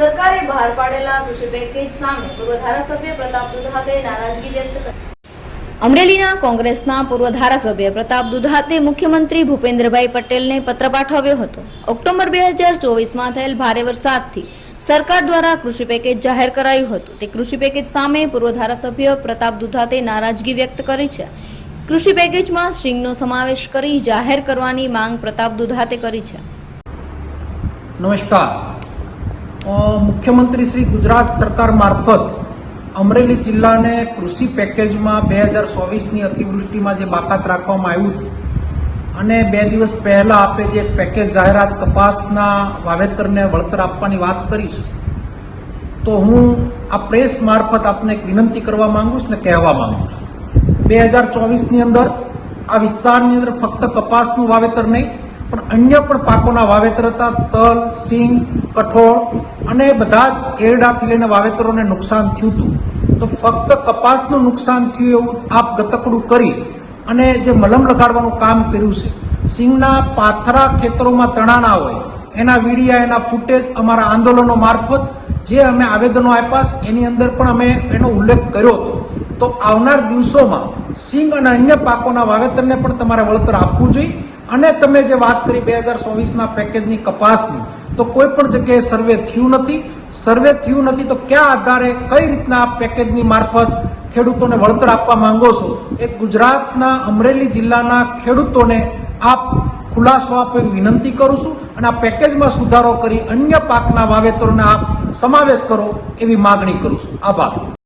સરકારે બહાર પાડેલા કૃષિ પેકેજ સામે પૂર્વ ધારાસભ્ય પ્રતાપ દુધાતે નારાજગી વ્યક્ત કરી. અમરેલીના કોંગ્રેસના પૂર્વ ધારાસભ્ય પ્રતાપ દુધાતે મુખ્યમંત્રી ભૂપેન્દ્રભાઈ પટેલને પત્ર પાઠવ્યો હતો. ઓક્ટોબર બે હજાર ચોવીસમાં થયેલ ભારે વરસાદથી સરકાર દ્વારા કૃષિ પેકેજ જાહેર કરાયું હતું. તે કૃષિ પેકેજ સામે પૂર્વ ધારાસભ્ય પ્રતાપ દુધાતે નારાજગી વ્યક્ત કરી છે. કૃષિ પેકેજમાં સિંગનો સમાવેશ કરી જાહેર કરવાની માંગ પ્રતાપ દુધાતે કરી છે. નમસ્કાર. મુખ્યમંત્રી શ્રી ગુજરાત સરકાર મારફત અમરેલી જિલ્લાને કૃષિ પેકેજમાં બે હજાર ચોવીસની અતિવૃષ્ટિમાં જે બાકાત રાખવામાં આવ્યું હતું અને બે દિવસ પહેલાં આપે જે પેકેજ જાહેરાત કપાસના વાવેતરને વળતર આપવાની વાત કરી છે, તો હું આ પ્રેસ મારફત આપને એક વિનંતી કરવા માંગુ છું ને કહેવા માંગુ છું. બે હજાર ચોવીસની અંદર આ વિસ્તારની અંદર ફક્ત કપાસનું વાવેતર નહીં પણ અન્ય પણ પાકોના વાવેતર હતા, તલ, સિંગ, કઠોળ અને બધા જ એરડાથી લઈને વાવેતરોને નુકસાન થયું હતું. તો ફક્ત કપાસનું નુકસાન થયું એવું આપ ગતકડું કરી અને જે મલમ લગાડવાનું કામ કર્યું છે, સિંગના પાથરા ખેતરોમાં તણાના હોય, એના વીડિયા, એના ફૂટેજ અમારા આંદોલનો મારફત જે અમે આવેદનો આપ્યા એની અંદર પણ અમે એનો ઉલ્લેખ કર્યો હતો. તો આવનાર દિવસોમાં સિંગ અને અન્ય પાકોના વાવેતરને પણ તમારે વળતર આપવું જોઈએ. અને તમે જે વાત કરી બે હજાર ચોવીસના પેકેજની કપાસની, તો કોઈ પણ જગ્યાએ સર્વે થયું નથી. સર્વે થયું નથી તો કયા આધારે કઈ રીતના પેકેજની મારફત ખેડૂતોને વળતર આપવા માંગો છો? એ ગુજરાતના અમરેલી જિલ્લાના ખેડૂતોને આપ ખુલાસો આપે વિનંતી કરું છું અને આ પેકેજમાં સુધારો કરી અન્ય પાકના વાવેતરોને આપ સમાવેશ કરો એવી માગણી કરું છું. આભાર.